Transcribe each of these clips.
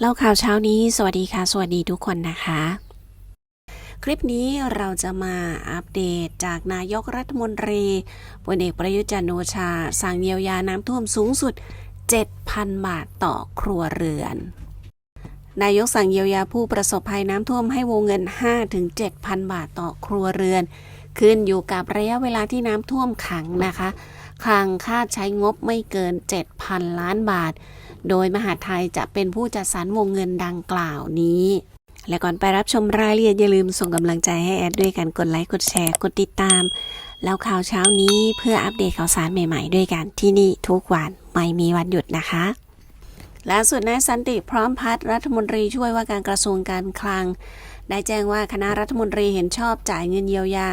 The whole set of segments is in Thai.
เล่าข่าวเช้านี้ สวัสดีค่ะ สวัสดีทุกคนนะคะ คลิปนี้เราจะมาอัปเดตจากนายกรัฐมนตรีพลเอกประยุจันโอชา สั่งเยียวยาน้ำท่วมสูงสุด 7,000 บาทต่อครัวเรือน นายกสั่งเยียวยาผู้ประสบภัยน้ำท่วมให้วงเงิน 5-7,000 บาทต่อครัวเรือน ขึ้นอยู่กับระยะเวลาที่น้ำท่วมขังนะคะ คลังคาดใช้งบไม่เกิน 7,000 ล้านบาท โดยมหาไทยจะเป็นผู้จัดสรรวงเงินดังกล่าวนี้และก่อนไปรับชมรายละเอียดอย่าลืมส่งกำลังใจให้แอดด้วยกันกดไลค์ กดแชร์ กดติดตาม แล้วข่าวเช้านี้เพื่ออัปเดตข่าวสารใหม่ๆ ด้วยกันที่นี่ทุกวันไม่มีวันหยุดนะคะล่าสุดนายสันติพร้อมพัฒนรัฐมนตรีช่วยว่าการกระทรวงการคลัง ได้แจ้งว่าคณะรัฐมนตรีเห็นชอบจ่ายเงินเยียวยา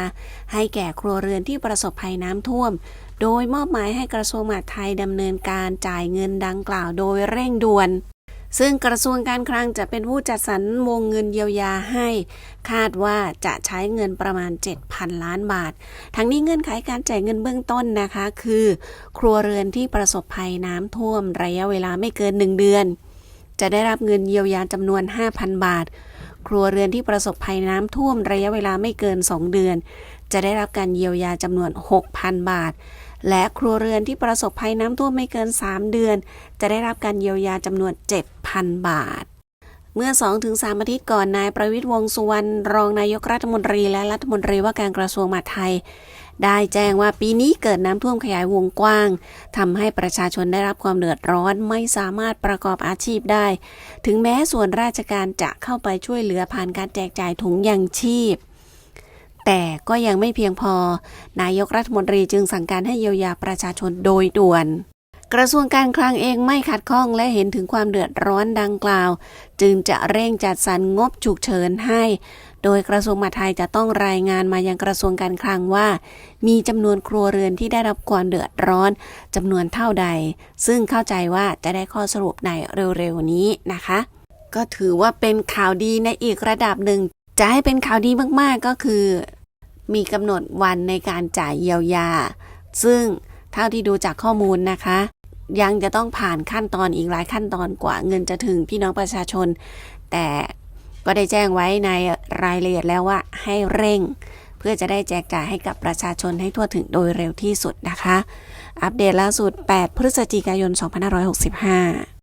ให้แก่ครัวเรือนที่ประสบภัยน้ำท่วม โดยมอบหมายให้กระทรวงมหาดไทยดำเนินการจ่ายเงินดังกล่าวโดยเร่งด่วน ซึ่งกระทรวงการคลังจะเป็นผู้จัดสรรวงเงินเยียวยาให้ คาดว่าจะใช้เงินประมาณ 7,000 ล้านบาท ทั้งนี้เงื่อนไขการจ่ายเงินเบื้องต้นนะคะ คือ ครัวเรือนที่ประสบภัยน้ำท่วมระยะเวลาไม่เกิน 1 เดือน จะได้รับเงินเยียวยาจำนวน 5,000 บาทครัวเรือนที่ประสบภัยน้ำท่วมระยะเวลาไม่เกิน 2 เดือน จะได้รับการเยียวยาจำนวน 6,000 บาท และครัวเรือนที่ประสบภัยน้ำท่วมไม่เกิน 3 เดือน จะได้รับการเยียวยาจำนวน 7,000 บาท เมื่อ 2-3 อาทิตย์ก่อนนายประวิตรวงสุวรรณรองนายกรัฐมนตรีและรัฐมนตรีว่าการกระทรวงมหาดไทย ได้แจ้งว่าปีนี้เกิดน้ำท่วมขยายวงกว้างทำให้ประชาชนได้รับความเดือดร้อนไม่สามารถประกอบอาชีพได้ ถึงแม้ส่วนราชการจะเข้าไปช่วยเหลือผ่านการแจกจ่ายถุงยังชีพ แต่ก็ยังไม่เพียงพอ นายกรัฐมนตรีจึงสั่งการให้เยียวยาประชาชนโดยด่วน กระทรวงการคลังเองไม่ขัดข้องและเห็นถึงความเดือดร้อนดังกล่าว จึงจะเร่งจัดสรรงบฉุกเฉินให้ โดยกระทรวงมหาดไทยจะต้องรายงานมายังกระทรวงการคลังว่า มีจำนวนครัวเรือนที่ได้รับความเดือดร้อนจำนวนเท่าใด ซึ่งเข้าใจว่าจะได้ข้อสรุปในเร็วๆนี้นะคะ ก็ถือว่าเป็นข่าวดีในอีกระดับหนึ่งจะให้เป็นข่าวดีมากๆก็คือ มีกำหนดวันในการจ่ายเยียวยา ซึ่งเท่าที่ดูจากข้อมูลนะคะ ยังจะต้องผ่านขั้นตอนอีกหลายขั้นตอนกว่าเงินจะถึงพี่น้องประชาชน แต่ก็ได้แจ้งไว้ในรายละเอียดแล้วว่าให้เร่ง เพื่อจะได้แจกจ่ายให้กับประชาชนให้ทั่วถึงโดยเร็วที่สุดนะคะ อัปเดตล่าสุด 8 พฤศจิกายน 2565